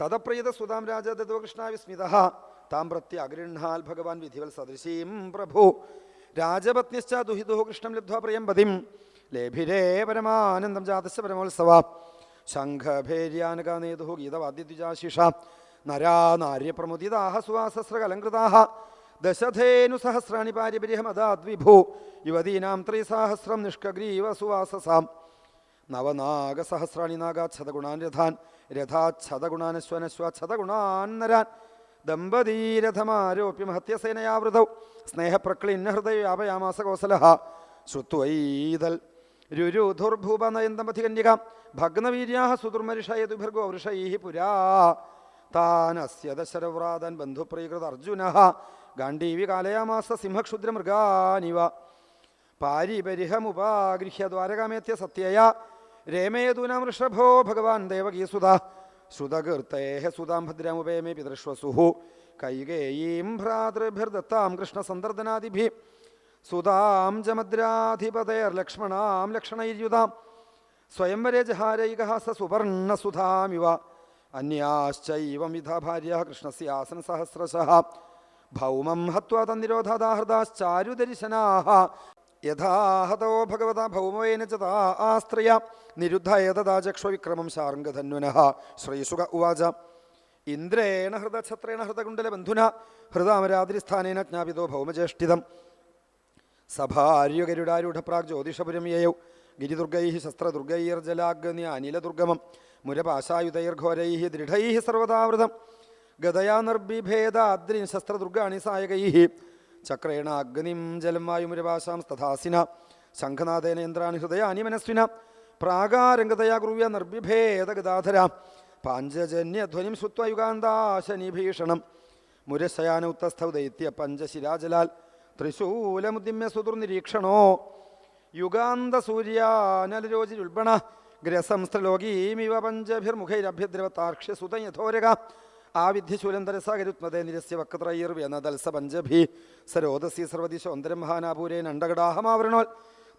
തദപ്രീത സുതാം രാജ ദത്തോ കൃഷ്ണ വിസ്മിത താം പ്രത്യഗൃഹാൽ ഭഗവാൻ വിധിവൽ സദൃശീം പ്രഭു. രാജപത്നിശ്ച ദുഹിതു കൃഷ്ണം ലബ്ധ്വാ പ്രിയം പതിം ലേഭിരേ പരമാനന്ദം ജാതസ്യ പരമോത്സവ. ശംഖഭേര്യാനകാനേതു ഗീതവാദ്യദ്വിജാശിഷ. നരാ നാര്യപ്രമുദിതാഹ സുവാസസ്രകലങ്കൃതാഹ ദശധേനു സഹസ്രാണി പാര്യപര്യഹമദാദ്വിഭൂ യുവതീനാം ത്രിസാഹസ്രം നിഷ്കഗ്രീവ സുവാസസാം. നവനാഗസഹസ്രാണി നാഗാച്ഛതഗുണാൻ രഥാൻ രഥാച്ഛതഗുണാനശ്വനശ്വച്ഛതഗുണാൻ നരാൻ ദമ്പതീരഥമാരോപ്യ മഹത്യസേനയാവൃതൗ സ്നേഹപ്രക്ലിന്ന ഹൃദയാപയാമാസ കോസല ശ്രുത്വൈതൽ. രുരുധുർഭൂപനയന്തമധികന്യകാം. ഭഗ്നവീര്യാ സുദുർമരിഷയതുഭിർഗോ വൃഷൈ പുരാ. താനസ്യ ദശരവ്രാതൻ ബന്ധുപ്രീകൃത അർജുന ഗാണ്ഡീവി കാലയാമാസ സിംഹക്ഷുദ്രമൃഗാനിവ. പാരിപരിഹമുപാഗൃഹ്യ ദ്വാരകാമേത്യ സത്യയ. രേമേതുനാം ഋഷഭോ ഭഗവാൻ ദേവകീസുത. ശ്രുതകീർത്തേ സുതാം ഭദ്രമുപേമേ പിതൃശ്വസുഹു. കൈകേയീം ഭ്രാതൃഭിർദത്താം കൃഷ്ണസന്ദർദനാദിഭി സുതാം ജമദ്രാധിപതേർലക്ഷ്മണാം ലക്ഷണൈര്യുതാം. സ്വയംവരെ ജഹാരൈക സ സുവർണസുധാമിവ. അന്യാശ്ചൈവം വിധ ഭാര്യ കൃഷ്ണസ്യാസനസഹസ്രശ ഭൗമം ഹത്വാ തന്നിരോധാദാഹൃദാശ്ചാരുദർശനാः യഥാഹതോ ഭഗവത ഭൗമേന ച താ ആസ്ത്രയ നിരുദ്ധയതഥാ ചക്ഷ്വിക്രമം ശാർംഗധന്വനഃ. ശ്രീസുഖ ഉവാച. ഇന്ദ്രേണ ഹൃദഛത്രേണ ഹൃതകുണ്ടലബന്ധുന ഹൃദാമരാതിരിസ്ഥാനേന ജ്ഞാപിതോ ഭൗമചേഷ്ടിതം സഭാര്യുഗരുഡാരൂഢപ്രാഗ് ജ്യോതിഷപുരം യയൗ. ഗിരിദുർഗൈ ശസ്ത്രദുർഗൈർജലാഗ്നി അനിലദുർഗമം. മുരപാശായുധൈർഘോരൈ ദൃഢൈ സർവതാവൃതം ഗതയാ നിർബിഭേദാദ്രി ശസ്ത്രദുർഗാണി സായകൈ. ചക്രേണ അഗ്നിം ജലം വായുമുരപാശാം തഥാസിന ശംഖനാഥേന യന്ത്രാണി ഹൃദയാനി മനസ്വിന പ്രാകാരംഗതയാ കുറുവ്യ നിർബിഭേദഗദാധര പാഞ്ചജന്യധ്വനിം ശ്രുത്വ യുഗാന്താശനിഭീഷണം മുരശയാന ഉത്തസ്ഥൗ ദൈത്യ പഞ്ചശിരാജലാൽ. ത്രിശൂലമുദ്യമ്യ സുദുർനിരീക്ഷണോ. യുഗാന്ത സൂര്യാനലരോജിരുൾബണ ഗ്രസംസ്ത്രലോകീമിവ യഥോരക ആവിധ്യശൂലന്തരസാഗരുത്മതേ നിരസ്യ വക്രൈർവ്യനദൽസ പഞ്ചഭി സരോദസി സർവദിശോന്തരം മഹാനാപൂരേൻ അണ്ടകടാഹമാവൃണോൽ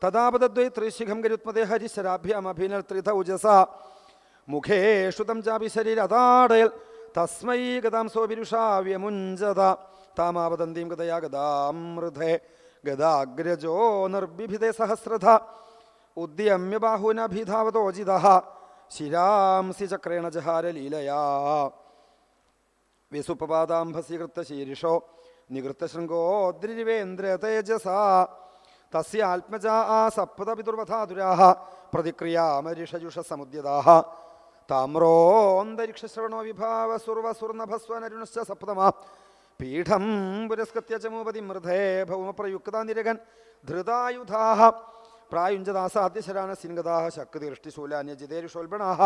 തഥാപതദ്വൈ ത്രിശിഖം ഗരുത്മതേ ഹരിശരാഭ്യാമഭിനൽ ത്രിധൗജസ മുഖേഷു തം ചാപി ശരീരതാടയൽ. തസ്മൈ ഗതാം സോപിരുഷാവ്യമുഞ്ചത താമാവതന്തീം ഗതയാ ഗതാമൃതേ ഗദാഗ്രജോ നിർബിഭിതേ സഹസ്രഥ ഉദ്യമ്യ ബാഹുനഭിധാവതോജിത ശിരാംസി ചക്രേണ ജഹാര ലീലയാ വിസുപപാദാംഭസീകൃത്ത ശീരിഷോ നികൃത്ത ശൃംഗോദ്രിവേന്ദ്ര തേജസാ. തസ്യ ആത്മജാ ആ സപ്തപിതുർവധാതുരാഹ പ്രതിക്രിയാമരിഷജുഷ സമുദ്യതാഹ താമ്രോന്തരിക്ഷശ്രവണോ വിഭാവ സുർവസുർണഭസ്വനരുണശ്ച സപ്തമാ. പീഠം പുരസ്കൃത്യ ചമൂപതി മൃധേ ഭൗമപ്രയുക്ത നിരകൻ ധൃതായുധാഹ. പ്രായുഞ്ചദാസാദ്യശരാണ സിൻഗതാഹ ശക്തിദൃഷ്ടിശൂലാന്യജിതേരുഷോൽബണാഹ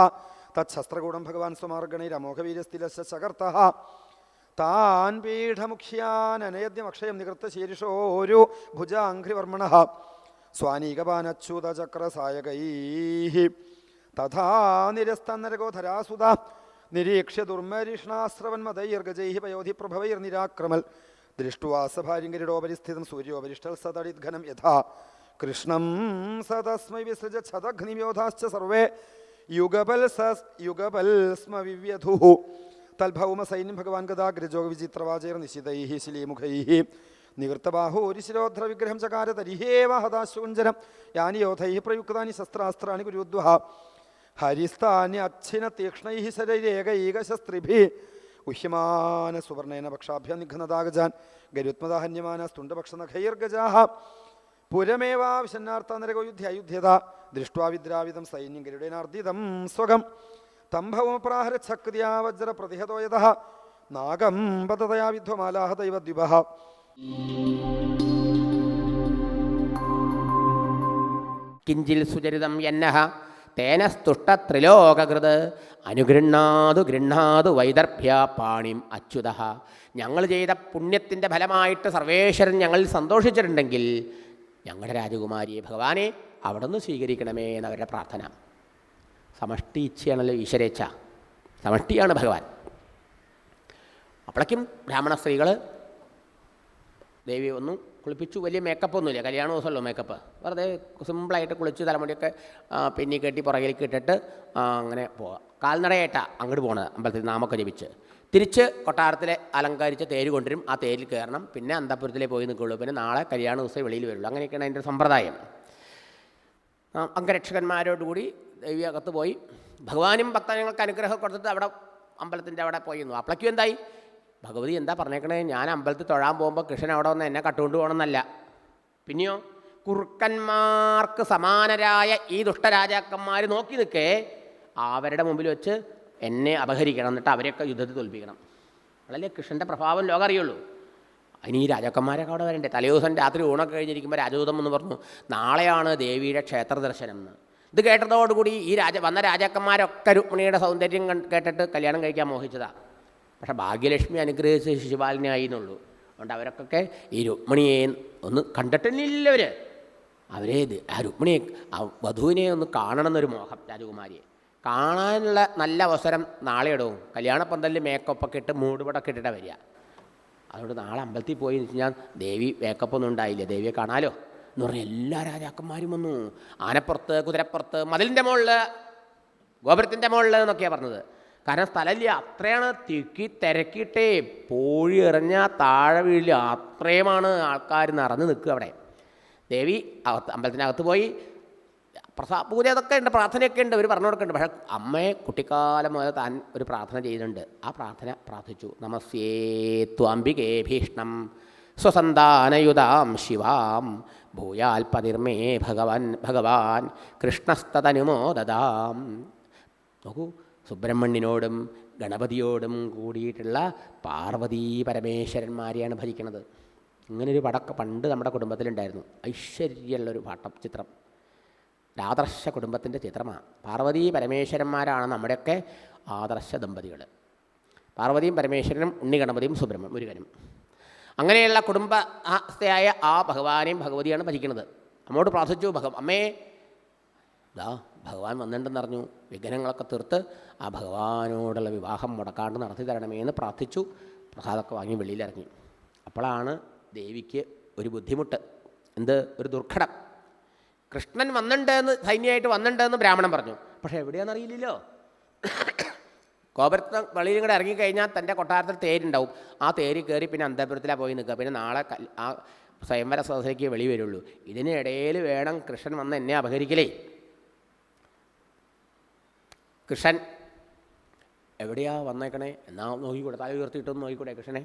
തച്ഛസ്ത്രകൂടം ഭഗവാൻ സ്വമാർഗണൈരമോഘവീരസ്ഥിലശ്ച ശകർത്ത താൻ പീഠമുഖ്യാനനയദ്യമക്ഷയം നികൃത്ത ശീരിഷോരു ഭുജാഘ്രിവർമ്മണ. സ്വാനീകപാനച്യുതചക്രസായകൈ തഥാ നിരസ്തന്നരകോധരാസുത നിരീക്ഷ്യ ദുർമരിഷ്ണാശ്രവന്മതൈർഗജൈ പയോധിപ്രഭവൈർനിരാക്രമൽ. ദൃഷ്ടുവാസഭാര്യങ്കരിടോപരിസ്ഥിതം സൂര്യോപരിഷ്ടൽ സതടിദ്ഘനം യഥാ. കൃഷ്ണം സ തസ്മൈ വിസൃജ ഛതഘ്നിമ്യോധാശ്ച സർവേ. യുഗപൽ സ യുഗപൽ സ്മ വിവ്യധു. തൽഭൗമ സൈന്യം ഭഗവാൻ ഗതാഗ്രജോഗ വിചിത്രവാചൈർ നിശിതൈ ശിലീമുഖൈ. നിവൃത്തബാഹൂരിശിരോധ്ര വിഗ്രഹം ചകാര തരിഹേവ ഹതാശുഞ്ചരം യാനി യോധൈ പ്രയുക്താനി ശസ്ത്രാസ്ത്രാണി ഗുരുദ്വഹ ഹരിസ്ഥാനി അച്ഛിന തീക്ഷ്ണൈ ശരീരേകൈകശസ്ത്രിഭി ഉഹ്യമാന സുവർണേന പക്ഷാഭ്യ നിഘ്നതാഗജാൻ ഗരുത്മദാഹന്യമാന സ്തുണ്ടപക്ഷനഖൈർഗജാഹ പുരമേവാവിശന്നാർത്ഥ നരകോയുധ്യ അയുധ്യത ദൃഷ്ട്വാ വിദ്രാവിധം സൈന്യം ഗരുഡേനാർദ്ദിതം സ്വകം. തംഭവപ്രാഹരച്ഛക്തിയാ വജ്ര പ്രതിഹതോയത നാഗം പതതയാ വിധ്വമാലാഹ ദൈവദ്വിപ കിഞ്ചിൽ സുചരിതം എന്നഹ തേന സ്തുഷ്ടത്രിലോകകൃത് അനുഗൃണാതു ഗൃഹാതു വൈദർഭ്യ പാണിം അച്യുത. ഞങ്ങൾ ചെയ്ത പുണ്യത്തിന്റെ ഫലമായിട്ട് സർവേശ്വരൻ ഞങ്ങളിൽ സന്തോഷിച്ചിട്ടുണ്ടെങ്കിൽ ഞങ്ങളുടെ രാജകുമാരിയെ ഭഗവാനെ അവിടെ നിന്ന് സ്വീകരിക്കണമേ എന്നവരുടെ പ്രാർത്ഥന. സമഷ്ടി ഇച്ഛയാണല്ലോ ഈശ്വരേച്ഛ. സമഷ്ടിയാണ് ഭഗവാൻ. അപ്പോഴേക്കും ബ്രാഹ്മണ സ്ത്രീകൾ ദേവി വന്നു കുളിപ്പിച്ചു. വലിയ മേക്കപ്പ് ഒന്നുമില്ല. കല്യാണ ദിവസമല്ലോ മേക്കപ്പ് വെറുതെ സിമ്പിളായിട്ട് കുളിച്ച് തലമുടിയൊക്കെ പിന്നി കെട്ടി പുറകിലേക്ക് ഇട്ടിട്ട് അങ്ങനെ പോവാം. കാൽനടയായിട്ടാണ് അങ്ങോട്ട് പോണത്. അമ്പലത്തിൽ നാമൊക്കെ ജപിച്ച്. തിരിച്ച് കൊട്ടാരത്തിലെ അലങ്കരിച്ച തേര് കൊണ്ടുവരും. ആ തേരിൽ കയറണം. പിന്നെ അന്തപുരത്തിലേ പോയി നിൽക്കുള്ളൂ. പിന്നെ നാളെ കല്യാണ ദിവസം വെളിയിൽ വരുള്ളൂ. അങ്ങനെയൊക്കെയാണ് അതിന്റെ സമ്പ്രദായം. അംഗരക്ഷകന്മാരോടുകൂടി ദേവി അകത്ത് പോയി. ഭഗവാനും ഭക്തജനങ്ങൾക്ക് അനുഗ്രഹം കൊടുത്തിട്ട് അവിടെ അമ്പലത്തിന്റെ അവിടെ പോയി നിന്നു. അപ്പളയ്ക്കും എന്തായി? ഭഗവതി എന്താ പറഞ്ഞേക്കണേ? ഞാൻ അമ്പലത്തിൽ തൊഴാൻ പോകുമ്പോൾ കൃഷ്ണൻ അവിടെ വന്ന് എന്നെ കട്ടുകൊണ്ട് പോകണമെന്നല്ല. പിന്നെയോ? കുറുക്കന്മാർക്ക് സമാനരായ ഈ ദുഷ്ടരാജാക്കന്മാർ നോക്കി നിൽക്കേ. അവരുടെ മുമ്പിൽ വെച്ച് എന്നെ അപഹരിക്കണം എന്നിട്ട് അവരെയൊക്കെ യുദ്ധത്തിൽ തോൽപ്പിക്കണം. അതല്ലേ കൃഷ്ണന്റെ പ്രഭാവം ലോകം അറിയുള്ളൂ. അതിന് ഈ രാജാക്കന്മാരൊക്കെ അവിടെ വരണ്ടേ? തലേദിവസം രാത്രി ഊണൊക്കെ കഴിഞ്ഞിരിക്കുമ്പോൾ രാജദൂതം എന്ന് പറഞ്ഞു നാളെയാണ് ദേവിയുടെ ക്ഷേത്ര ദർശനം എന്ന്. ഇത് കേട്ടതോടുകൂടി ഈ രാജ വന്ന രാജാക്കന്മാരൊക്കെ രുക്മിണിയുടെ സൗന്ദര്യം കേട്ടിട്ട് കല്യാണം കഴിക്കാൻ മോഹിച്ചതാണ് പക്ഷേ ഭാഗ്യലക്ഷ്മി അനുഗ്രഹിച്ച് ശിശുപാലിനെ ആയി എന്നുള്ളൂ. അതുകൊണ്ട് അവരൊക്കെ ഈ രുക്മിണിയെ ഒന്ന് കണ്ടിട്ടില്ല അവർ അവരെ ആ രുക്മിണിയെ വധുവിനെ ഒന്ന് കാണണമെന്നൊരു മോഹം രാജകുമാരിയെ. കാണാനുള്ള നല്ല അവസരം നാളെ ഇടവും കല്യാണപ്പന്തലിൽ മേക്കപ്പൊക്കെ ഇട്ട് മൂടുപടൊക്കെ ഇട്ടിട്ടാണ് വരിക. അതുകൊണ്ട് നാളെ അമ്പലത്തിൽ പോയി എന്ന് വെച്ചാൽ ദേവി മേക്കപ്പൊന്നും ഉണ്ടായില്ല. ദേവിയെ കാണാലോ? എന്ന് പറഞ്ഞ എല്ലാ രാജാക്കന്മാരും വന്നു. ആനപ്പുറത്ത് കുതിരപ്പുറത്ത് മതിലിന്റെ മുകളിൽ ഗോപുരത്തിന്റെ മുകളിൽ എന്നൊക്കെയാണ് പറഞ്ഞത്. കാരണം സ്ഥലമില്ല. അത്രയാണ് തിക്കി തിരക്കിയിട്ടേ പോഴി എറിഞ്ഞ താഴെ വീഴില്ല അത്രയുമാണ് ആൾക്കാർ നിറഞ്ഞു നിൽക്കുക അവിടെ. ദേവി അകത്ത് അമ്പലത്തിനകത്ത് പോയി പ്രസാ പൂജ അതൊക്കെ ഉണ്ട് പ്രാർത്ഥനയൊക്കെ ഉണ്ട് അവർ പറഞ്ഞു കൊടുക്കുന്നുണ്ട്. പക്ഷേ അമ്മയെ കുട്ടിക്കാലം മുതൽ താൻ ഒരു പ്രാർത്ഥന ചെയ്യുന്നുണ്ട്. ആ പ്രാർത്ഥന പ്രാർത്ഥിച്ചു. നമസ്യേ ത്വാംബികേ ഭീഷ്ണം സ്വസന്താനയുതാം ശിവാം. ഭൂയാൽ പതിർമേ ഭഗവാൻ ഭഗവാൻ കൃഷ്ണസ്തനുമോദതാം നോക്കൂ സുബ്രഹ്മണ്യനോടും ഗണപതിയോടും കൂടിയിട്ടുള്ള പാർവതീ പരമേശ്വരന്മാരെയാണ് ഭജിക്കുന്നത് ഇങ്ങനൊരു പടക്ക പണ്ട് നമ്മുടെ കുടുംബത്തിലുണ്ടായിരുന്നു. ഐശ്വര്യമുള്ളൊരു പാട്ടം ചിത്രം. ആദർശ കുടുംബത്തിന്റെ ചിത്രമാണ്. പാർവതി പരമേശ്വരന്മാരാണ് നമ്മുടെയൊക്കെ ആദർശ ദമ്പതികൾ. പാർവതിയും പരമേശ്വരനും ഉണ്ണിഗണപതിയും സുബ്രഹ്മ മുരുകനും. അങ്ങനെയുള്ള കുടുംബസ്ഥയായ ആ ഭഗവാനെയും ഭഗവതിയാണ് ഭജിക്കുന്നത്. നമ്മോട് പ്രാർത്ഥിച്ചു ഭഗ അമ്മേ ദാ ഭഗവാൻ വന്നിട്ടുണ്ടെന്നറിഞ്ഞു വിഘ്നങ്ങളൊക്കെ തീർത്ത് ആ ഭഗവാനോടുള്ള വിവാഹം മുടക്കാണ്ട് നടത്തി തരണമേ എന്ന് പ്രാർത്ഥിച്ചു. പ്രസാദമൊക്കെ വാങ്ങി വെളിയിലിറങ്ങി. അപ്പോഴാണ് ദേവിക്ക് ഒരു ബുദ്ധിമുട്ട്. എന്ത്? ഒരു ദുർഘടം. കൃഷ്ണൻ വന്നിട്ടുണ്ടെന്ന് സൈന്യമായിട്ട് വന്നിട്ടുണ്ടെന്ന് ബ്രാഹ്മണൻ പറഞ്ഞു. പക്ഷെ എവിടെയാണെന്ന് അറിയില്ലല്ലോ കോപുരത്തിന് വെളിയിൽ കൂടെ ഇറങ്ങിക്കഴിഞ്ഞാൽ തന്റെ കൊട്ടാരത്തിൽ തേരുണ്ടാവും. ആ തേര് കയറി പിന്നെ അന്തപുരത്തിലാണ് പോയി നിൽക്കുക. പിന്നെ നാളെ ആ സ്വയംവര സദസ്സിലേക്ക് വെളി വരുള്ളൂ. ഇതിനിടയിൽ വേണം കൃഷ്ണൻ വന്ന് എന്നെ അപഹരിക്കലേ. കൃഷ്ണൻ എവിടെയാ വന്നേക്കണേ? എന്നാ നോക്കിക്കൂടെ തല ഉയർത്തിയിട്ടൊന്ന് നോക്കിക്കൂടെ കൃഷ്ണനെ.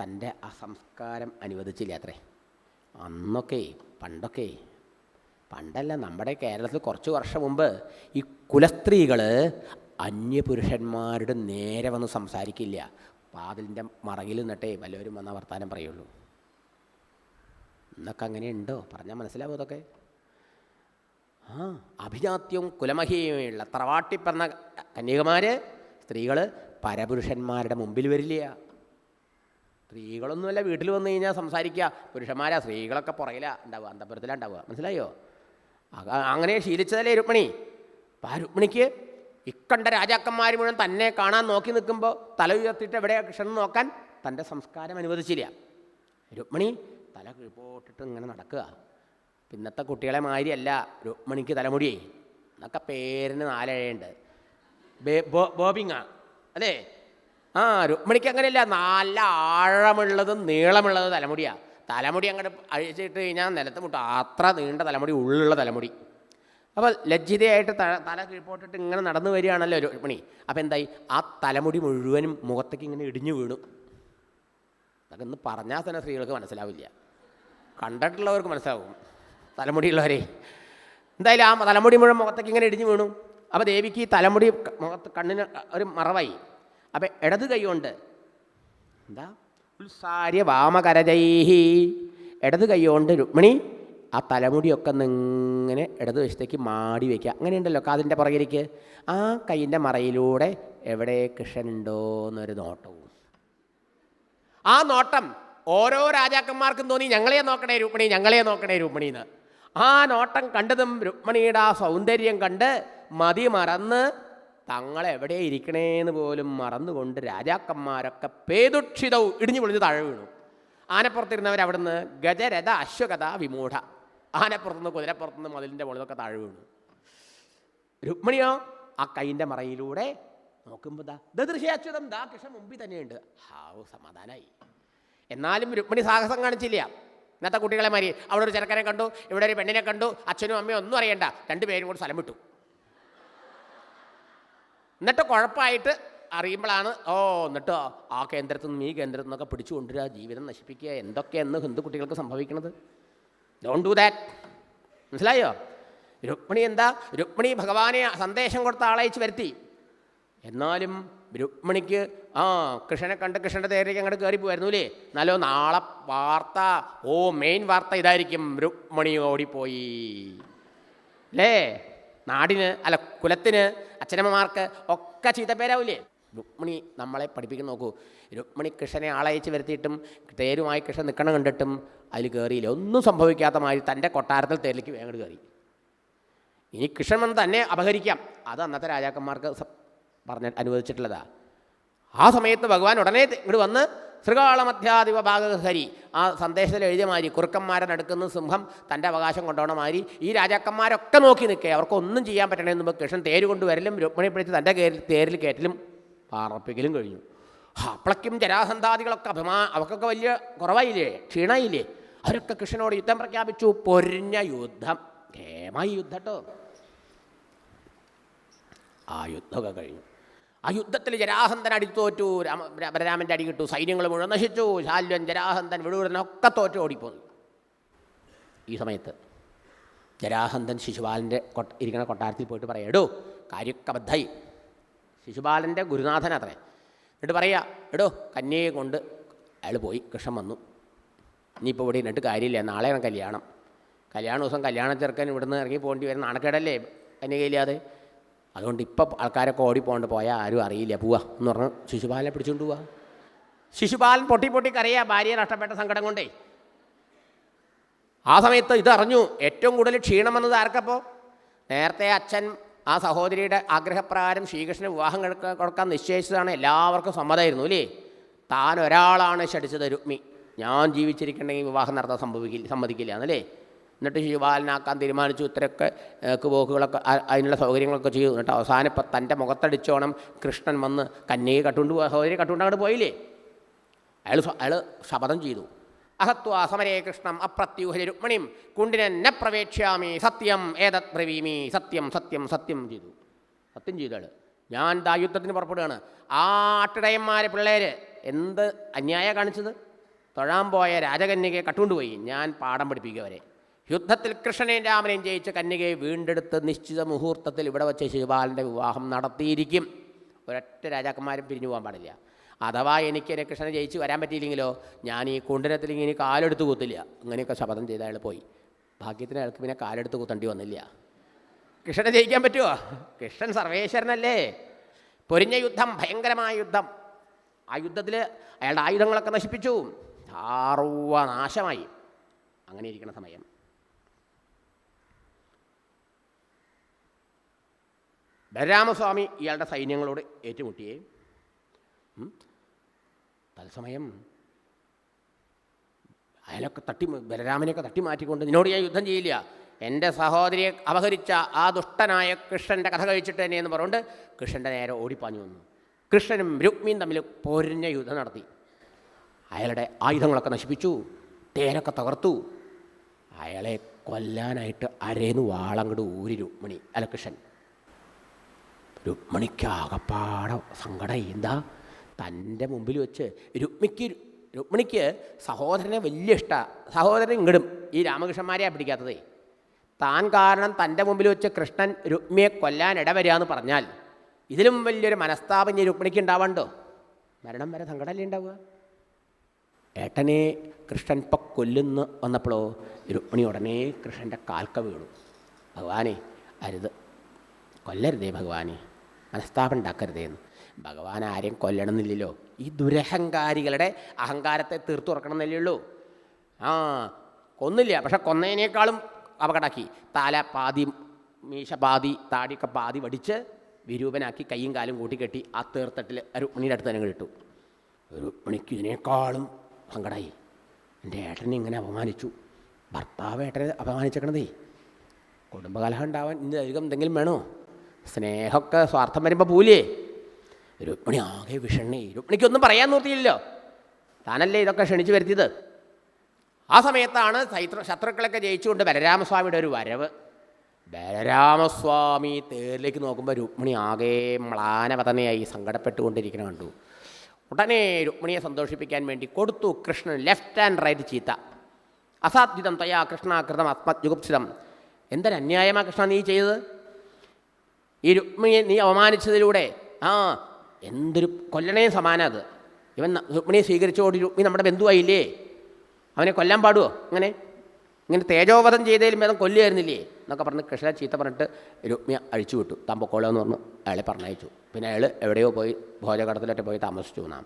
തന്റെ ആ സംസ്കാരം അനുവദിച്ചില്ല അത്രേ. അന്നൊക്കെ പണ്ടൊക്കെ പണ്ടല്ല നമ്മുടെ കേരളത്തിൽ കുറച്ച് വർഷം മുമ്പ് ഈ കുലസ്ത്രീകൾ അന്യപുരുഷന്മാരുടെ നേരെ വന്ന് സംസാരിക്കില്ല. പാതിലിന്റെ മറകിൽ നിന്നിട്ടേ വല്ലവരും വന്ന വർത്താനം പറയുള്ളൂ. ഇന്നൊക്കെ അങ്ങനെ ഉണ്ടോ? പറഞ്ഞാൽ മനസ്സിലാവും അതൊക്കെ ആ അഭിജാത്യവും കുലമഹിയുമുള്ള തറവാട്ടി പറഞ്ഞ കന്യകമാർ സ്ത്രീകൾ പരപുരുഷന്മാരുടെ മുമ്പിൽ വരില്ല. സ്ത്രീകളൊന്നുമല്ല വീട്ടിൽ വന്നു കഴിഞ്ഞാൽ സംസാരിക്കുക പുരുഷന്മാരാ സ്ത്രീകളൊക്കെ പുറകിലാണ് ഉണ്ടാവുക അന്തപുരത്തിലാണ് ഉണ്ടാവുക. മനസ്സിലായോ? അങ്ങനെ ശീലിച്ചതല്ലേ രുക്മിണി? അപ്പം ആ രുക്മിണിക്ക് ഇക്കണ്ട രാജാക്കന്മാർ മുഴുവൻ തന്നെ കാണാൻ നോക്കി നിൽക്കുമ്പോൾ തല ഉയർത്തിയിട്ട് എവിടെയാ കൃഷ്ണൻ നോക്കാൻ തന്റെ സംസ്കാരം അനുവദിച്ചില്ല. രുക്മിണി തല കീഴ്പോട്ടിട്ട് ഇങ്ങനെ നടക്കുക. പിന്നത്തെ കുട്ടികളെ മാതിരിയല്ല രുക്മിണിക്ക് തലമുടിയേ എന്നൊക്കെ പേരിന് നാലഴയുണ്ട്. ബോബിങ്ങ. അല്ലേ? ആ രുക്മിണിക്ക് അങ്ങനെയല്ല. നല്ല ആഴമുള്ളതും നീളമുള്ളതും തലമുടിയാ. തലമുടി അങ്ങോട്ട് അഴിച്ചിട്ട് കഴിഞ്ഞാൽ നിലത്ത് മുട്ട. അത്ര നീണ്ട തലമുടി ഉള്ളിലുള്ള തലമുടി. അപ്പോൾ ലജ്ജിതയായിട്ട് തല കീഴ്പോട്ടിട്ട് ഇങ്ങനെ നടന്നു വരികയാണല്ലോ രുക്മിണി അപ്പോൾ എന്തായി? ആ തലമുടി മുഴുവനും മുഖത്തേക്ക് ഇങ്ങനെ ഇടിഞ്ഞു വീണു. അതൊക്കെ ഇന്ന് പറഞ്ഞാൽ തന്നെ സ്ത്രീകൾക്ക് മനസ്സിലാവില്ല. കണ്ടിട്ടുള്ളവർക്ക് മനസ്സിലാവും. തലമുടിയുള്ളവരെ. എന്തായാലും ആ തലമുടി മുഴുവൻ മുഖത്തേക്ക് ഇങ്ങനെ ഇടിഞ്ഞു വീണു. അപ്പോൾ ദേവിക്ക് ഈ തലമുടി മുഖത്ത് കണ്ണിന് ഒരു മറവായി. അപ്പോൾ ഇടത് കൈ കൊണ്ട് എന്താ? ഉത്സാര്യ വാമകരജൈഹി. ഇടത് കൈകൊണ്ട് രുക്മിണി ആ തലമുടിയൊക്കെ ഇങ്ങനെ ഇടത് വശത്തേക്ക് മാടി വയ്ക്കുക അങ്ങനെയുണ്ടല്ലോ കാതിന്റെ പുറകിലേക്ക്. ആ കൈയിന്റെ മറയിലൂടെ എവിടെ കൃഷ്ണനുണ്ടോ എന്നൊരു നോട്ടവും. ആ നോട്ടം ഓരോ രാജാക്കന്മാർക്കും തോന്നി ഞങ്ങളെ നോക്കണേ രുക്മിണി ഞങ്ങളെ നോക്കണേ രുക്മിണി എന്ന് ആ നോട്ടം കണ്ടതും രുക്മിണിയുടെ ആ സൗന്ദര്യം കണ്ട് മതി മറന്ന് തങ്ങളെവിടെ ഇരിക്കണേന്ന് പോലും മറന്നുകൊണ്ട് രാജാക്കന്മാരൊക്കെ പേതുക്ഷിതവും ഇടിഞ്ഞു പൊളിഞ്ഞ് താഴെ വീണു. ആനപ്പുറത്തിരുന്നവർ അവിടുന്ന് ഗജരഥ അശ്വകഥ വിമൂഢ. ആനപ്പുറത്തുനിന്ന് കുതിരപ്പുറത്തുനിന്ന് മതിലിന്റെ മുകളിലൊക്കെ താഴെ വീണു. രുക്മിണിയോ ആ കൈന്റെ മറയിലൂടെ നോക്കുമ്പോൾ ദാ ദൃശ്യാച്യുതം ദാ കൃഷ്ണ മുമ്പിൽ തന്നെയുണ്ട്. ഹാവ് സമാധാനമായി എന്നാലും രുക്മിണി സാഹസം കാണിച്ചില്ല. ഇന്നത്തെ കുട്ടികളെ മാതിരി അവിടെ ഒരു ചെറുക്കനെ കണ്ടു ഇവിടെ ഒരു പെണ്ണിനെ കണ്ടു അച്ഛനും അമ്മയും ഒന്നും അറിയണ്ട. രണ്ടുപേരും കൂടി സ്ഥലം വിട്ടു. എന്നിട്ട് കുഴപ്പമായിട്ട് അറിയുമ്പോഴാണ് ഓ എന്നിട്ട് ആ കേന്ദ്രത്തിൽ നിന്നും ഈ കേന്ദ്രത്തിൽ നിന്നൊക്കെ പിടിച്ചു ജീവിതം നശിപ്പിക്കുക എന്തൊക്കെയെന്ന് ഹിന്ദു കുട്ടികൾക്ക് സംഭവിക്കുന്നത് ഡോൺ ഡു ദാറ്റ് മനസ്സിലായോ? രുക്മിണി എന്താ? രുക്മിണി ഭഗവാനെ സന്ദേശം കൊടുത്ത ആളയച്ച് വരുത്തി. എന്നാലും രുക്മിണിക്ക് ആ കൃഷ്ണനെ കണ്ട് കൃഷ്ണന്റെ തേരേക്ക് അങ്ങോട്ട് കയറി പോയിരുന്നു അല്ലേ? എന്നാലോ നാളെ വാർത്ത ഓ മെയിൻ വാർത്ത ഇതായിരിക്കും. രുക്മിണി ഓടിപ്പോയി. അല്ലേ? നാടിന് അല്ല കുലത്തിന് അച്ഛനമ്മമാർക്ക് ഒക്കെ ചീത്തപ്പേരാവില്ലേ രുക്മിണി നമ്മളെ പഠിപ്പിക്കുന്ന നോക്കൂ. രുക്മിണി കൃഷ്ണനെ ആളയച്ച് വരുത്തിയിട്ടും തേരുമായി കൃഷ്ണൻ നിൽക്കണം കണ്ടിട്ടും അതിൽ കയറിയില്ല ഒന്നും സംഭവിക്കാത്ത മാതിരി തന്റെ കൊട്ടാരത്തിൽ തേരിലേക്ക് വേങ്ങട് കയറി ഇനി കൃഷ്ണൻ തന്നെ അപഹരിക്കാം. അത് അന്നത്തെ രാജാക്കന്മാർക്ക് പറഞ്ഞ അനുവദിച്ചിട്ടുള്ളതാണ് ആ സമയത്ത് ഭഗവാൻ ഉടനെ ഇങ്ങോട്ട് വന്ന് ശ്രീകാളമധ്യാധിപ ഭാഗഹരി ആ സന്ദേശത്തിൽ എഴുതിയ മാതിരി കുറുക്കന്മാരെ നടക്കുന്ന സിംഹം തന്റെ അവകാശം കൊണ്ടുപോകണ മാതിരി ഈ രാജാക്കന്മാരൊക്കെ നോക്കി നിൽക്കുക അവർക്കൊന്നും ചെയ്യാൻ പറ്റണമെന്ന് മുമ്പ് കൃഷ്ണൻ തേര് കൊണ്ടുവരലും രുക്മിണി പിടിച്ച് തന്റെ തേരിൽ കയറ്റലും പാർപ്പിക്കലും കഴിഞ്ഞു. അപ്പളയ്ക്കും ജരാസന്ധാദികളൊക്കെ അഭിമാ അവർക്കൊക്കെ വലിയ കുറവായില്ലേ? ക്ഷീണയില്ലേ? അവരൊക്കെ കൃഷ്ണനോട് യുദ്ധം പ്രഖ്യാപിച്ചു. പൊരിഞ്ഞ യുദ്ധം. കേമായി യുദ്ധട്ടോ ആ യുദ്ധമൊക്കെ കഴിഞ്ഞു. ആ യുദ്ധത്തിൽ ജരാസന്ധൻ അടിത്തോറ്റു രാമ ബലരാമന്റെ അടി കിട്ടു സൈന്യങ്ങൾ മുഴുവൻ നശിച്ചു ശാല്യൻ ജരാസന്ധൻ വിടുവിടനൊക്കെ തോറ്റു ഓടിപ്പോന്നു. ഈ സമയത്ത് ജരാസന്ധൻ ശിശുപാലന്റെ കൊട്ട ഇരിക്കുന്ന കൊട്ടാരത്തിൽ പോയിട്ട് പറയാം എടോ കാര്യക്കബദ്ധായി ശിശുപാലന്റെ ഗുരുനാഥനത്രേ എന്നിട്ട് പറയാ എടോ കന്യയെ കൊണ്ട് അയാൾ പോയി കൃഷ്ണൻ വന്നു. ഇനിയിപ്പോൾ ഇവിടെ ഇരുന്നിട്ട് കാര്യമില്ല നാളെയാണ് കല്യാണം. കല്യാണ ദിവസം കല്യാണ ചെറുക്കൻ ഇവിടുന്ന് ഇറങ്ങി പോകേണ്ടി വരും നാണക്കേടല്ലേ കന്യകയില്ലാതെ? അതുകൊണ്ട് ഇപ്പം ആൾക്കാരൊക്കെ ഓടിപ്പോണ്ട് പോയാൽ ആരും അറിയില്ല. പോവാ. എന്ന് പറഞ്ഞ് ശിശുപാലനെ പിടിച്ചുകൊണ്ട് പോവാ. ശിശുപാലൻ പൊട്ടി പൊട്ടി കരയാ ഭാര്യയെ നഷ്ടപ്പെട്ട സങ്കടം കൊണ്ടേ. ആ സമയത്ത് ഇതറിഞ്ഞു. ഏറ്റവും കൂടുതൽ ക്ഷീണം വന്നത് ആർക്കപ്പോൾ നേരത്തെ അച്ഛൻ ആ സഹോദരിയുടെ ആഗ്രഹപ്രകാരം ശ്രീകൃഷ്ണന് വിവാഹം കൊടുക്ക- കൊടുക്കാൻ നിശ്ചയിച്ചതാണ്. എല്ലാവർക്കും സമ്മതമായിരുന്നു അല്ലേ? താൻ ഒരാളാണ് ക്ഷടിച്ചത് രുക്മി. ഞാൻ ജീവിച്ചിരിക്കണമെങ്കിൽ വിവാഹം നടത്താൻ സംഭവിക്കില്ല സമ്മതിക്കില്ല എന്നല്ലേ? എന്നിട്ട് ശിവപാലനാക്കാൻ തീരുമാനിച്ചു. ഇത്രയൊക്കെ പോക്കുകളൊക്കെ അതിനുള്ള സൗകര്യങ്ങളൊക്കെ ചെയ്തു. എന്നിട്ട് അവസാനം ഇപ്പം തന്റെ മുഖത്തടിച്ചോണം കൃഷ്ണൻ വന്ന് കന്യയെ കട്ടുകൊണ്ട് സഹോദരി കട്ടുകൊണ്ട് അങ്ങോട്ട് പോയില്ലേ? അയാൾ അയാൾ ശപഥം ചെയ്തു. അഹത്വാ സമരേ കൃഷ്ണം അപ്രത്യൂഹരി രുക്മിണിം കുണ്ടിനെ പ്രവേക്ഷ്യാമി സത്യം ഏതത് പ്രവീമി സത്യം സത്യം സത്യം ചെയ്തു. സത്യം ചെയ്തു അയാൾ. ഞാൻ ദാ യുദ്ധത്തിന് പുറപ്പെടുകയാണ്. ആ ആട്ടിടയന്മാരെ പിള്ളേർ എന്ത് അന്യായ കാണിച്ചത്? തൊഴാൻ പോയ രാജകന്യകയെ കട്ടുകൊണ്ടുപോയി ഞാൻ പാഠം പഠിപ്പിക്കുക യുദ്ധത്തിൽ കൃഷ്ണനെയും രാമനെയും ജയിച്ച കന്യകയെ വീണ്ടെടുത്ത് നിശ്ചിത മുഹൂർത്തത്തിൽ ഇവിടെ വെച്ച് ശിവപാലന്റെ വിവാഹം നടത്തിയിരിക്കും. ഒരൊറ്റ രാജാക്കന്മാരും പിരിഞ്ഞു പോകാൻ പാടില്ല. അഥവാ എനിക്ക് എന്നെ കൃഷ്ണനെ ജയിച്ച് വരാൻ പറ്റിയില്ലെങ്കിലോ ഞാൻ ഈ കുണ്ടരത്തിൽ ഇങ്ങനെ കാലെടുത്ത് കുത്തില്ല. അങ്ങനെയൊക്കെ ശപഥം ചെയ്ത അയാൾ പോയി. ഭാഗ്യത്തിന് അയാൾക്ക് പിന്നെ കാലെടുത്ത് കുത്തേണ്ടി വന്നില്ല. കൃഷ്ണനെ ജയിക്കാൻ പറ്റുമോ കൃഷ്ണൻ സർവേശ്വരനല്ലേ? പൊരിഞ്ഞ യുദ്ധം ഭയങ്കരമായ യുദ്ധം. ആ യുദ്ധത്തിൽ അയാളുടെ ആയുധങ്ങളൊക്കെ നശിപ്പിച്ചു. സർവ നാശമായി. അങ്ങനെ ഇരിക്കുന്ന സമയം. ബലരാമസ്വാമി ഇയാളുടെ സൈന്യങ്ങളോട് ഏറ്റുമുട്ടിയേ. തത്സമയം അയാളൊക്കെ തട്ടി ബലരാമനെയൊക്കെ തട്ടി മാറ്റിക്കൊണ്ട് നിന്നോട് ഞാൻ യുദ്ധം ചെയ്യില്ല. എന്റെ സഹോദരിയെ അപഹരിച്ച ആ ദുഷ്ടനായ കൃഷ്ണന്റെ കഥ കഴിച്ചിട്ട് തന്നെ എന്ന് പറഞ്ഞുകൊണ്ട് കൃഷ്ണന്റെ നേരെ ഓടിപ്പാഞ്ഞു വന്നു. കൃഷ്ണനും രുക്മിയും തമ്മിൽ പോരിഞ്ഞ യുദ്ധം നടത്തി. അയാളുടെ ആയുധങ്ങളൊക്കെ നശിപ്പിച്ചു തേനൊക്കെ തകർത്തു. അയാളെ കൊല്ലാനായിട്ട് അരേന്ന് വാളങ്ങട് ഊരി രുക്മിണി അല്ല കൃഷ്ണൻ. രുക്മിണിക്ക് ആകപ്പാടെ സങ്കടം എന്താ? തന്റെ മുമ്പിൽ വെച്ച് രുക്മിക്ക് രുക്മിണിക്ക് സഹോദരനെ വലിയ ഇഷ്ടമാണ് സഹോദരൻ ഇങ്ങടും ഈ രാമകൃഷ്ണന്മാരെയാണ് പിടിക്കാത്തതേ. താൻ കാരണം തന്റെ മുമ്പിൽ വെച്ച് കൃഷ്ണൻ രുക്മിയെ കൊല്ലാൻ ഇടവരിക എന്ന് പറഞ്ഞാൽ ഇതിലും വലിയൊരു മനസ്താപം ഈ രുക്മിണിക്ക് ഉണ്ടാവണ്ടോ? മരണം വരെ സങ്കടമല്ലേ ഉണ്ടാവുക? ഏട്ടനെ കൃഷ്ണൻ ഇപ്പം കൊല്ലുന്നു വന്നപ്പോഴോ രുക്മിണി ഉടനെ കൃഷ്ണന്റെ കാൽക്ക വീണു. ഭഗവാനെ അരുത്. കൊല്ലരുതേ ഭഗവാനെ. മനസ്താപം ഉണ്ടാക്കരുതേന്ന്. ഭഗവാൻ ആരെയും കൊല്ലണമെന്നില്ലല്ലോ. ഈ ദുരഹങ്കാരികളുടെ അഹങ്കാരത്തെ തീർത്തു തുറക്കണമെന്നല്ലേ ഉള്ളൂ. ആ കൊന്നില്ല. പക്ഷെ കൊന്നതിനേക്കാളും അപകടാക്കി തല പാതി മീശ പാതി താടിയൊക്കെ പാതി വടിച്ച് വിരൂപനാക്കി കൈയും കാലും കൂട്ടിക്കെട്ടി ആ തീർത്തട്ടിൽ രുക്മിണിയുടെ അടുത്ത് തന്നെ ഇട്ടു. രുക്മിണിക്ക് ഇതിനേക്കാളും സങ്കടമായി എന്റെ ഏട്ടനെ ഇങ്ങനെ അപമാനിച്ചു. ഭർത്താവ് ഏട്ടനെ അപമാനിച്ചേക്കണതേ. കുടുംബകലഹം ഉണ്ടാവാൻ ഇന്ന് അധികം എന്തെങ്കിലും വേണോ? സ്നേഹമൊക്കെ സ്വാർത്ഥം വരുമ്പോൾ പൂലേ രുക്മിണി ആകെ വിഷണ്ണി. രുക്മിണിക്കൊന്നും പറയാൻ നിർത്തിയില്ലല്ലോ താനല്ലേ ഇതൊക്കെ ക്ഷണിച്ചു വരുത്തിയത്? ആ സമയത്താണ് ചൈത്ര ശത്രുക്കളൊക്കെ ജയിച്ചുകൊണ്ട് ബലരാമസ്വാമിയുടെ ഒരു വരവ്. ബലരാമസ്വാമി തേരിലേക്ക് നോക്കുമ്പോൾ രുക്മിണി ആകെ മ്ലാനവതനയായി സങ്കടപ്പെട്ടുകൊണ്ടിരിക്കണ കണ്ടു. ഉടനെ രുക്മിണിയെ സന്തോഷിപ്പിക്കാൻ വേണ്ടി കൊടുത്തു കൃഷ്ണൻ ലെഫ്റ്റ് ആൻഡ് റൈറ്റ് ചീത്ത. അസാധ്യുതം തയാ കൃഷ്ണാകൃതം ആത്മജുഗുപ്സിതം എന്തൊരു അന്യായമാണ് കൃഷ്ണ നീ ചെയ്തത്? ഈ രുക്മിണിയെ നീ അവമാനിച്ചതിലൂടെ ആ എന്തൊരു കൊല്ലണേ സമാനം അത്. ഇവൻ രുക്മിണിയെ സ്വീകരിച്ചോടി രുക്മിണി നമ്മുടെ ബന്ധുവായില്ലേ? അവനെ കൊല്ലാൻ പാടുമോ അങ്ങനെ ഇങ്ങനെ തേജോവധം ചെയ്തതിലും ഭേദം കൊല്ലുമായിരുന്നില്ലേ എന്നൊക്കെ പറഞ്ഞ് കൃഷ്ണ ചീത്ത പറഞ്ഞിട്ട് രുക്മി അഴിച്ചു വിട്ടു. താൻ പൊക്കോളോ എന്ന് പറഞ്ഞു അയാളെ പറഞ്ഞയച്ചു. പിന്നെ അയാൾ എവിടെയോ പോയി ഭോജകടത്തിലൊക്കെ പോയി താമസിച്ചു നാം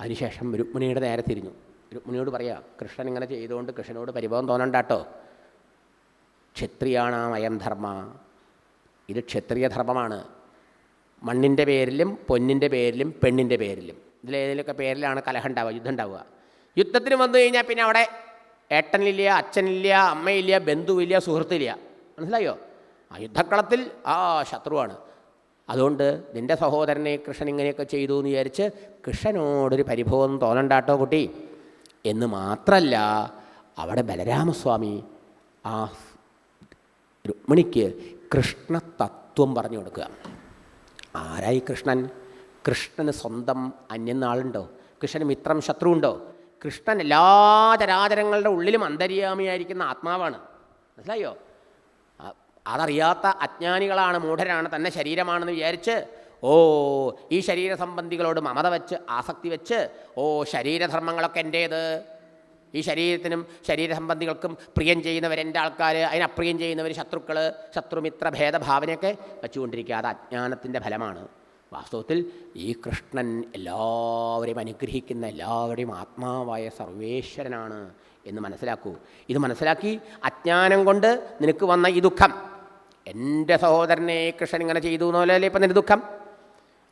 അതിനുശേഷം രുക്മിണിയുടെ നേരെ തിരിഞ്ഞു. രുക്മിണിയോട് പറയാ കൃഷ്ണൻ ഇങ്ങനെ ചെയ്തുകൊണ്ട് കൃഷ്ണനോട് പരിഭവം തോന്നണ്ടാട്ടോ ക്ഷത്രിയാണാം അയം ധർമ്മ. ഇത് ക്ഷത്രിയ ധർമ്മമാണ്. മണ്ണിന്റെ പേരിലും പൊന്നിന്റെ പേരിലും പെണ്ണിന്റെ പേരിലും. ഇതിലേതിലൊക്കെ പേരിലാണ് കലഹം ഉണ്ടാവുക യുദ്ധം ഉണ്ടാവുക. യുദ്ധത്തിന് വന്നു കഴിഞ്ഞാൽ പിന്നെ അവിടെ ഏട്ടനില്ല അച്ഛനില്ല അമ്മയില്ല ബന്ധുവില്ല സുഹൃത്തില്ല. മനസ്സിലായോ? ആ യുദ്ധക്കളത്തിൽ ആ ശത്രുവാണ്. അതുകൊണ്ട് നിന്റെ സഹോദരനെ കൃഷ്ണൻ ഇങ്ങനെയൊക്കെ ചെയ്തു എന്ന് വിചാരിച്ച് കൃഷ്ണനോടൊരു പരിഭവം തോന്നണ്ടാട്ടോ കുട്ടി. എന്ന് മാത്രമല്ല അവിടെ ബലരാമസ്വാമി ആ രുക്മിണിക്ക് കൃഷ്ണതത്വം പറഞ്ഞു കൊടുക്കുക. ആരായി കൃഷ്ണൻ? കൃഷ്ണന് സ്വന്തം അന്യനാളുണ്ടോ? കൃഷ്ണന് മിത്രം ശത്രുണ്ടോ കൃഷ്ണൻ എല്ലാ ചരാചരങ്ങളുടെ ഉള്ളിലും അന്തര്യാമിയായിരിക്കുന്ന ആത്മാവാണ്. മനസ്സിലായോ? അതറിയാത്ത അജ്ഞാനികളാണ് മൂഢരാണ് തന്നെ ശരീരമാണെന്ന് വിചാരിച്ച് ഓ ഈ ശരീര സംബന്ധികളോട് മമത വെച്ച് ആസക്തി വെച്ച് ഓ ശരീരധർമ്മങ്ങളൊക്കെ എന്റേത് ഈ ശരീരത്തിനും ശരീര സംബന്ധികൾക്കും പ്രിയം ചെയ്യുന്നവർ എന്റെ ആൾക്കാർ അതിനപ്രിയം ചെയ്യുന്നവർ ശത്രുക്കൾ ശത്രുമിത്ര ഭേദഭാവനയൊക്കെ വെച്ചുകൊണ്ടിരിക്കുക. അത് അജ്ഞാനത്തിന്റെ ഫലമാണ്. വാസ്തവത്തിൽ ഈ കൃഷ്ണൻ എല്ലാവരെയും അനുഗ്രഹിക്കുന്ന എല്ലാവരുടെയും ആത്മാവായ സർവേശ്വരനാണ് എന്ന് മനസ്സിലാക്കൂ. ഇത് മനസ്സിലാക്കി അജ്ഞാനം കൊണ്ട് നിനക്ക് വന്ന ഈ ദുഃഖം. എന്റെ സഹോദരനെ കൃഷ്ണൻ ഇങ്ങനെ ചെയ്തു എന്നല്ലേ ഇപ്പം നിന്റെ ദുഃഖം?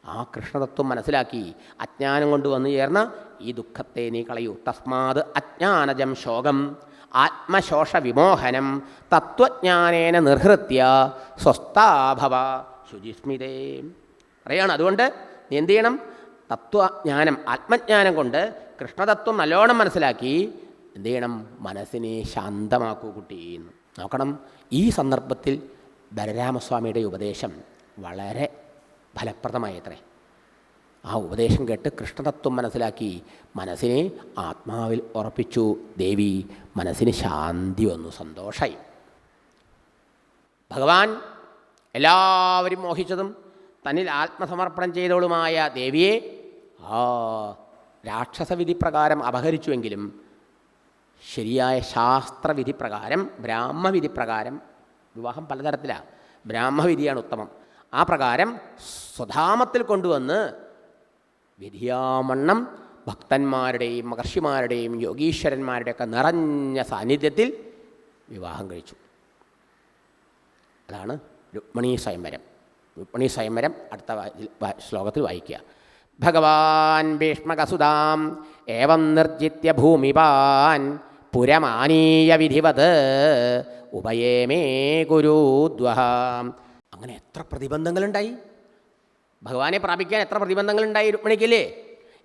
ആ കൃഷ്ണതത്വം മനസ്സിലാക്കി അജ്ഞാനം കൊണ്ട് വന്നു ചേർന്ന ഈ ദുഃഖത്തെ നീ കളയൂ. തസ്മാത് അജ്ഞാനജം ശോകം ആത്മശോഷ വിമോഹനം തത്വജ്ഞാനേന നിർഹൃത്യ സ്വസ്ഥാഭവ. ശുചിസ്മിതേ. അറിയാണ് അതുകൊണ്ട് നീ എന്ത് ചെയ്യണം? തത്വജ്ഞാനം ആത്മജ്ഞാനം കൊണ്ട് കൃഷ്ണതത്വം നല്ലോണം മനസ്സിലാക്കി എന്ത് ചെയ്യണം? മനസ്സിനെ ശാന്തമാക്കൂ കുട്ടി. നോക്കണം ഈ സന്ദർഭത്തിൽ ബലരാമസ്വാമിയുടെ ഉപദേശം വളരെ ഫലപ്രദമായത്രേ. ആ ഉപദേശം കേട്ട് കൃഷ്ണതത്വം മനസ്സിലാക്കി മനസ്സിനെ ആത്മാവിൽ ഉറപ്പിച്ചു. ദേവി മനസ്സിന് ശാന്തി വന്നു. സന്തോഷമായി ഭഗവാൻ എല്ലാവരും മോഹിച്ചതും തന്നിൽ ആത്മസമർപ്പണം ചെയ്തവളുമായ ദേവിയെ ആ രാക്ഷസവിധി പ്രകാരം അപഹരിച്ചുവെങ്കിലും ശരിയായ ശാസ്ത്രവിധി പ്രകാരം ബ്രാഹ്മവിധി പ്രകാരം വിവാഹം പലതരത്തിലാണ് ബ്രാഹ്മവിധിയാണ് ഉത്തമം. ആ പ്രകാരം സ്വധാമത്തിൽ കൊണ്ടുവന്ന് വിധിയാമണ്ണം ഭക്തന്മാരുടെയും മഹർഷിമാരുടെയും യോഗീശ്വരന്മാരുടെയൊക്കെ നിറഞ്ഞ സാന്നിധ്യത്തിൽ വിവാഹം കഴിച്ചു. അതാണ് രുക്മിണി സ്വയംവരം. രുക്മിണി സ്വയംവരം അടുത്ത ശ്ലോകത്തിൽ വായിക്കുക. ഭഗവാൻ ഭീഷ്മകസുതാം ഏവം നിർജിത്യ ഭൂമിപാൻ പുരമാനീയ വിധിവത് ഉപയേമേ ഗുരുദ്വഹാം. അങ്ങനെ എത്ര പ്രതിബന്ധങ്ങളുണ്ടായി? ഭഗവാനെ പ്രാപിക്കാൻ എത്ര പ്രതിബന്ധങ്ങൾ രുക്മിണിക്കില്ലേ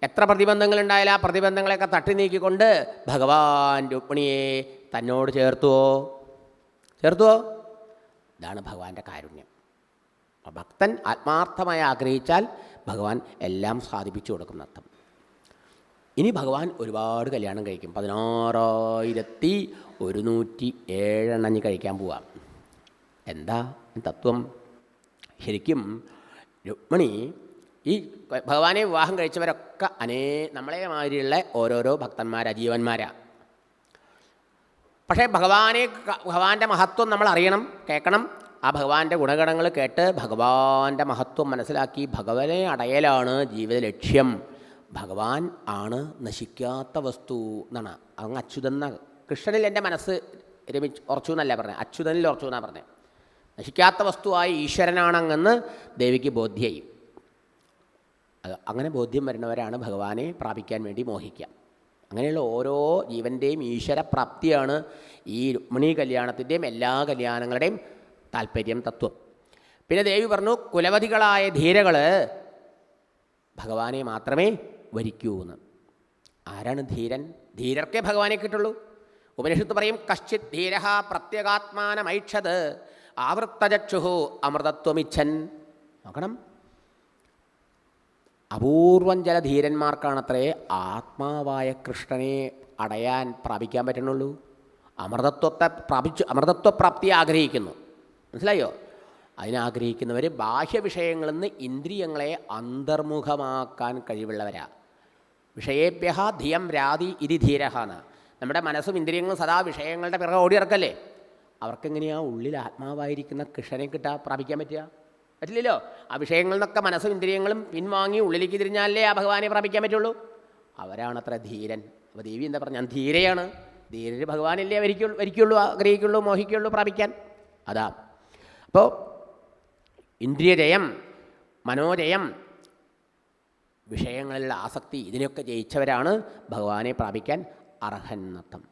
എത്ര പ്രതിബന്ധങ്ങൾ ഉണ്ടായാലും ആ പ്രതിബന്ധങ്ങളെയൊക്കെ തട്ടി നീക്കിക്കൊണ്ട് ഭഗവാൻ രുക്മിണിയെ തന്നോട് ചേർത്തുവോ? ചേർത്തുവോ? ഇതാണ് ഭഗവാന്റെ കാരുണ്യം. ഭക്തൻ ആത്മാർത്ഥമായി ആഗ്രഹിച്ചാൽ ഭഗവാൻ എല്ലാം സാധിപ്പിച്ചു കൊടുക്കും അർത്ഥം ഇനി ഭഗവാൻ ഒരുപാട് കല്യാണം കഴിക്കും. പതിനാറായിരത്തി ഒരുന്നൂറ്റി ഏഴെണ്ണഞ്ഞ് കഴിക്കാൻ പോവാം. എന്താ? തത്വം. ശരിക്കും രുക്മിണി ഈ ഭഗവാനെ വിവാഹം കഴിച്ചവരൊക്കെ അനേ നമ്മളെ മാതിരിയുള്ള ഓരോരോ ഭക്തന്മാരാ ജീവന്മാരാ. പക്ഷേ ഭഗവാനെ ഭഗവാന്റെ മഹത്വം നമ്മൾ അറിയണം കേൾക്കണം. ആ ഭഗവാന്റെ ഗുണഗണങ്ങൾ കേട്ട് ഭഗവാന്റെ മഹത്വം മനസ്സിലാക്കി ഭഗവനെ അടയലാണ് ജീവിത ലക്ഷ്യം. ഭഗവാൻ ആണ് നശിക്കാത്ത വസ്തു എന്നാണ്. അങ്ങ് അച്യുതെന്ന കൃഷ്ണനിൽ എന്റെ മനസ്സ് രമിച്ച് ഉറച്ചു എന്നല്ല പറഞ്ഞത് അച്യുതനിൽ ഉറച്ചു എന്നാണ് പറഞ്ഞത് നശിക്കാത്ത വസ്തുവായ ഈശ്വരനാണങ്ങെന്ന് ദേവിക്ക് ബോധ്യയും. അത് അങ്ങനെ ബോധ്യം വരുന്നവരാണ് ഭഗവാനെ പ്രാപിക്കാൻ വേണ്ടി മോഹിക്കുക. അങ്ങനെയുള്ള ഓരോ ജീവന്റെയും ഈശ്വരപ്രാപ്തിയാണ് ഈ രുക്മിണി കല്യാണത്തിന്റെയും എല്ലാ കല്യാണങ്ങളുടെയും താല്പര്യം തത്വം. പിന്നെ ദേവി പറഞ്ഞു കുലവതികളായ ധീരകൾ ഭഗവാനെ മാത്രമേ വരിക്കൂ എന്ന്. ആരാണ് ധീരൻ? ധീരർക്കേ ഭഗവാനെ കിട്ടുള്ളൂ. ഉപനിഷത്ത് പറയും കശ്ചിത് ധീര പ്രത്യേകാത്മാനമൈക്ഷത് ആവൃത്തചക്ഷുഹു അമൃതത്വമിച്ഛൻ. നോക്കണം. അപൂർവം ചില ധീരന്മാർക്കാണത്രേ ആത്മാവായ കൃഷ്ണനെ അടയാൻ പ്രാപിക്കാൻ പറ്റണുള്ളൂ. അമൃതത്വത്തെ പ്രാപിച്ചു അമൃതത്വപ്രാപ്തി ആഗ്രഹിക്കുന്നു. മനസ്സിലായോ? അതിനാഗ്രഹിക്കുന്നവർ ബാഹ്യവിഷയങ്ങളിൽ നിന്ന് ഇന്ദ്രിയങ്ങളെ അന്തർമുഖമാക്കാൻ കഴിവുള്ളവരാ. വിഷയേഭ്യ ധിയം രാതി ഇതി ധീരഹാന്ന് നമ്മുടെ മനസ്സും ഇന്ദ്രിയങ്ങളും സദാ വിഷയങ്ങളുടെ പിറകെ ഓടിയിറക്കല്ലേ? അവർക്കെങ്ങനെയാ ഉള്ളിൽ ആത്മാവായിരിക്കുന്ന കൃഷ്ണനെ കിട്ടാ പ്രാപിക്കാൻ പറ്റുക? പറ്റില്ലല്ലോ. ആ വിഷയങ്ങളിൽ നിന്നൊക്കെ മനസ്സും ഇന്ദ്രിയങ്ങളും പിൻവാങ്ങി ഉള്ളിലേക്ക് തിരിഞ്ഞാലേ ആ ഭഗവാനെ പ്രാപിക്കാൻ പറ്റുള്ളൂ? അവരാണത്ര ധീരൻ. അപ്പോൾ ദേവി എന്താ പറഞ്ഞാൽ ഞാൻ ധീരയാണ്. ധീരര് ഭഗവാനല്ലേ വരിക്കുള്ളൂ വരിക്കുള്ളൂ ആഗ്രഹിക്കുള്ളൂ മോഹിക്കുള്ളൂ പ്രാപിക്കാൻ. അതാ. അപ്പോൾ ഇന്ദ്രിയജയം മനോജയം വിഷയങ്ങളിലുള്ള ആസക്തി ഇതിനൊക്കെ ജയിച്ചവരാണ് ഭഗവാനെ പ്രാപിക്കാൻ അർഹന്നത്തം